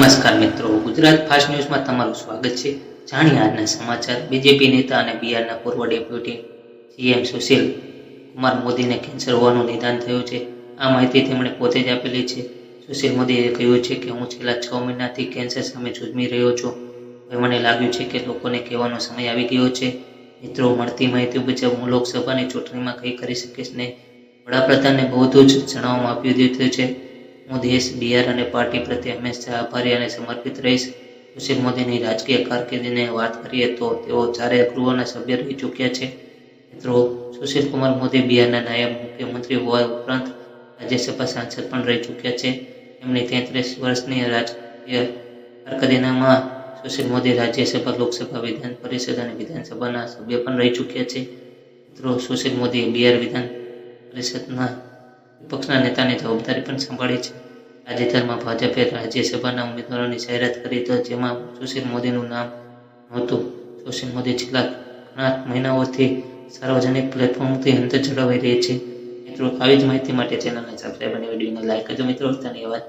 Gujarat fast ન્યૂઝમાં તમારું સ્વાગત છે. જાણીએ આજના સમાચાર. બીજેપી નેતા અને બિહારના પૂર્વ ડેપ્યુટી સીએમ સુશીલ કુમાર મોદીને કેન્સર હોવાનું નિદાન થયું છે. આ માહિતી તેમણે પોતે જ આપેલી છે. સુશીલ મોદીએ કહ્યું છે કે, હું છેલ્લા છ મહિનાથી કેન્સર સામે ઝૂઝમી રહ્યો છું. હવે મને લાગ્યું છે કે લોકોને કહેવાનો સમય આવી ગયો છે. મિત્રો, મળતી માહિતી મુજબ, હું લોકસભાની ચૂંટણીમાં કંઈ કરી શકીશ નહીં. વડાપ્રધાનને બહુ જ જણાવવામાં આપી દીધું છે હું દેશ બિહાર અને પાર્ટી પ્રત્યે હંમેશા આભારી અને સમર્પિત રહીશ. સુશીલ મોદીની રાજકીય કારકિર્દીની વાત કરીએ તો તેઓ ચારે ગૃહોના સભ્ય રહી ચૂક્યા છે. મિત્રો, સુશીલ કુમાર મોદી બિહારના નાયબ મુખ્યમંત્રી હોવા ઉપરાંત રાજ્યસભા સાંસદ પણ રહી ચૂક્યા છે. એમની તેત્રીસ વર્ષની રાજકીય કારકિર્દીનામાં સુશીલ મોદી રાજ્યસભા, લોકસભા, વિધાન પરિષદ અને વિધાનસભાના સભ્ય પણ રહી ચૂક્યા છે. મિત્રો, સુશીલ મોદી બિહાર વિધાન પરિષદના વિપક્ષના નેતાની જવાબદારી પણ સંભાળી છે. તાજેતરમાં ભાજપે રાજ્યસભાના ઉમેદવારોની જાહેરાત કરી તો જેમાં સુશીલ મોદીનું નામ નહોતું. સુશીલ મોદી છેલ્લા ઘણા મહિનાઓથી સાર્વજનિક પ્લેટફોર્મથી અંતર જળવાઈ રહી છે. મિત્રો, આવી જ માહિતી માટે ચેનલને સબસ્ક્રાઈબ અને વિડીયોને લાઈક કરજો. મિત્રો ધન્યવાદ